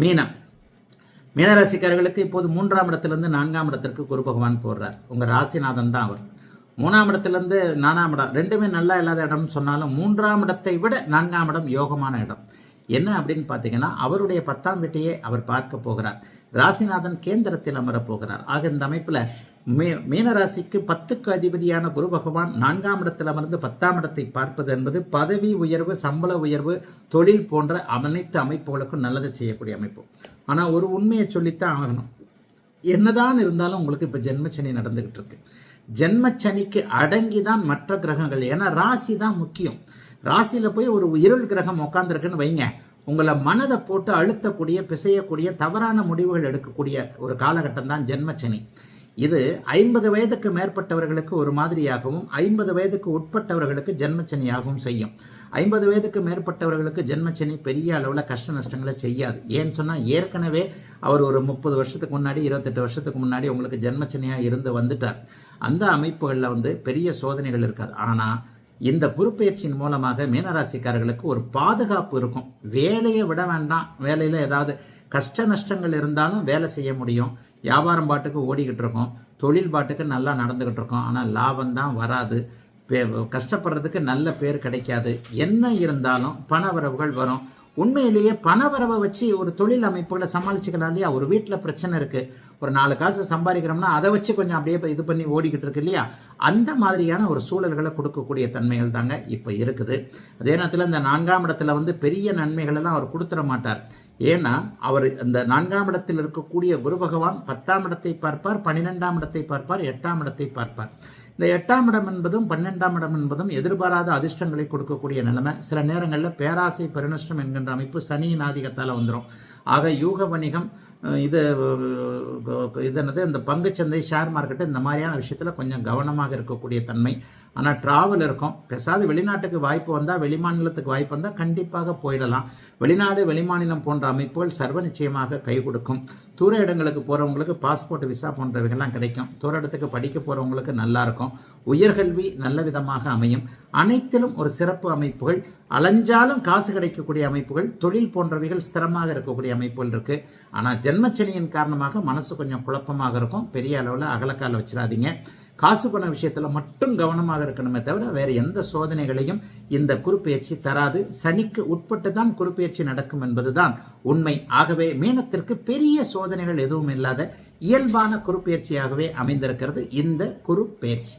மீனம். மீனராசிக்காரர்களுக்கு இப்போது மூன்றாம் இடத்திலிருந்து நான்காம் இடத்திற்கு குரு பகவான் போடுறார் உங்கள் ராசிநாதன் தான் அவர். மூணாம் இடத்துலேருந்து நாலாம் இடம். ரெண்டுமே நல்லா இல்லாத இடம்னு சொன்னாலும் மூன்றாம் இடத்தை விட நான்காம் இடம் யோகமான இடம். என்ன அப்படின்னு பார்த்தீங்கன்னா அவருடைய பத்தாம் வீட்டையே அவர் பார்க்க போகிறார். ராசிநாதன் கேந்திரத்தில் அமரப் போகிறார். ஆக இந்த அமைப்பில் மீ மீனராசிக்கு பத்துக்கு அதிபதியான குரு பகவான் நான்காம் இடத்தில் அமர்ந்து பத்தாம் இடத்தை பார்ப்பது என்பது பதவி உயர்வு சம்பள உயர்வு தொழில் போன்ற அனைத்து அமைப்புகளுக்கும் நல்லது செய்யக்கூடிய அமைப்பு. ஆனால் ஒரு உண்மையை சொல்லித்தான் ஆகணும். என்னதான் இருந்தாலும் உங்களுக்கு இப்போ ஜென்மச்சனி நடந்துகிட்டு இருக்கு. ஜென்மச்சனிக்கு அடங்கி தான் மற்ற கிரகங்கள். ஏன்னா ராசி தான் முக்கியம். ராசியில் போய் ஒரு இருள் கிரகம் உட்காந்துருக்குன்னு வைங்க. உங்களை மனதை போட்டு அழுத்தக்கூடிய பிசையக்கூடிய தவறான முடிவுகள் எடுக்கக்கூடிய ஒரு காலகட்டம் தான் ஜென்மச்சனி. இது ஐம்பது வயதுக்கு மேற்பட்டவர்களுக்கு ஒரு மாதிரியாகவும் ஐம்பது வயதுக்கு உட்பட்டவர்களுக்கு ஜென்மச்சனியாகவும் செய்யும். ஐம்பது வயதுக்கு மேற்பட்டவர்களுக்கு ஜென்மச்சனி பெரிய அளவில் கஷ்ட நஷ்டங்களை செய்யாது. ஏன்னு சொன்னால் ஏற்கனவே அவர் ஒரு முப்பது வருஷத்துக்கு முன்னாடி இருபத்தெட்டு வருஷத்துக்கு முன்னாடி உங்களுக்கு ஜென்மச்சனியாக இருந்து வந்துட்டார். அந்த அமைப்புகளில் வந்து பெரிய சோதனைகள் இருக்காது. ஆனால் இந்த குருப்பெயர்ச்சியின் மூலமாக மீனராசிக்காரர்களுக்கு ஒரு பாதுகாப்பு இருக்கும். வேலையை விட வேண்டாம். வேலையில் ஏதாவது கஷ்ட நஷ்டங்கள் இருந்தாலும் வேலை செய்ய முடியும். வியாபாரம் பாட்டுக்கு ஓடிக்கிட்டு இருக்கோம். தொழில் பாட்டுக்கு நல்லா நடந்துக்கிட்டு இருக்கோம். ஆனால் லாபம் தான் வராது. பே- கஷ்டப்படுறதுக்கு நல்ல பேர் கிடைக்காது. என்ன இருந்தாலும் பண வரவுகள் வரும். உண்மையிலேயே பணவரவை வச்சு ஒரு தொழில் அமைப்புகளை சமாளிச்சுக்கலாம் இல்லையா ஒரு வீட்டில் பிரச்சனை இருக்குது ஒரு நாலு காசு சம்பாதிக்கிறோம்னா அதை வச்சு கொஞ்சம் அப்படியே இது பண்ணி ஓடிக்கிட்டு இருக்கு இல்லையா? அந்த மாதிரியான ஒரு சூழல்களை கொடுக்கக்கூடிய தன்மைகள் தாங்க இப்போ இருக்குது. அதே நேரத்தில் இந்த நான்காம் இடத்துல வந்து பெரிய நன்மைகள் எல்லாம் அவர் கொடுத்துட மாட்டார். ஏன்னா அவர் இந்த நான்காம் இடத்தில் இருக்கக்கூடிய குரு பகவான் பத்தாம் இடத்தை பார்ப்பார் பன்னிரெண்டாம் இடத்தை பார்ப்பார் எட்டாம் இடத்தை பார்ப்பார். இந்த எட்டாம் இடம் என்பதும் பன்னெண்டாம் இடம் என்பதும் எதிர்பாராத அதிர்ஷ்டங்களை கொடுக்கக்கூடிய நிலைமை. சில நேரங்களில் பேராசை பெருநஷ்டம் என்கின்ற அமைப்பு சனியின் ஆதிக்கத்தால் வந்துடும் ஆக யூக வணிகம் இது இது என்னது? இந்த பங்குச்சந்தை ஷேர் மார்க்கெட்டு இந்த மாதிரியான விஷயத்தில் கொஞ்சம் கவனமாக இருக்கக்கூடிய தன்மை. ஆனால் ட்ராவல் இருக்கும். பெசாது வெளிநாட்டுக்கு வாய்ப்பு வந்தால் வெளிமாநிலத்துக்கு வாய்ப்பு வந்தால் கண்டிப்பாக போயிடலாம். வெளிநாடு வெளிமாநிலம் போன்ற அமைப்புகள் சர்வ நிச்சயமாக கை கொடுக்கும். தூர இடங்களுக்கு போகிறவங்களுக்கு பாஸ்போர்ட் விசா போன்றவைகள்லாம் கிடைக்கும். தூர இடத்துக்கு படிக்க போகிறவங்களுக்கு நல்லாயிருக்கும் உயர்கல்வி நல்ல விதமாக அமையும். அனைத்திலும் ஒரு சிறப்பு அமைப்புகள். அலைஞ்சாலும் காசு கிடைக்கக்கூடிய அமைப்புகள். தொழில் போன்றவைகள் ஸ்திரமாக இருக்கக்கூடிய அமைப்புகள் இருக்குது ஆனால் ஜென்மச்சனியின் காரணமாக மனசு கொஞ்சம் குழப்பமாக இருக்கும். பெரிய அளவில் அகலக்கால வச்சிடாதீங்க. காசு பண விஷயத்தில் மட்டும் கவனமாக இருக்கணுமே தவிர வேறு எந்த சோதனைகளையும் இந்த குறுப்பெயர்ச்சி தராது. சனிக்கு உட்பட்டு தான் குறுப்பெயர்ச்சி நடக்கும் என்பதுதான் உண்மை. ஆகவே மீனத்திற்கு பெரிய சோதனைகள் எதுவும் இல்லாத இயல்பான குறுப்பெயர்ச்சியாகவே அமைந்திருக்கிறது இந்த குறுப்பெயர்ச்சி.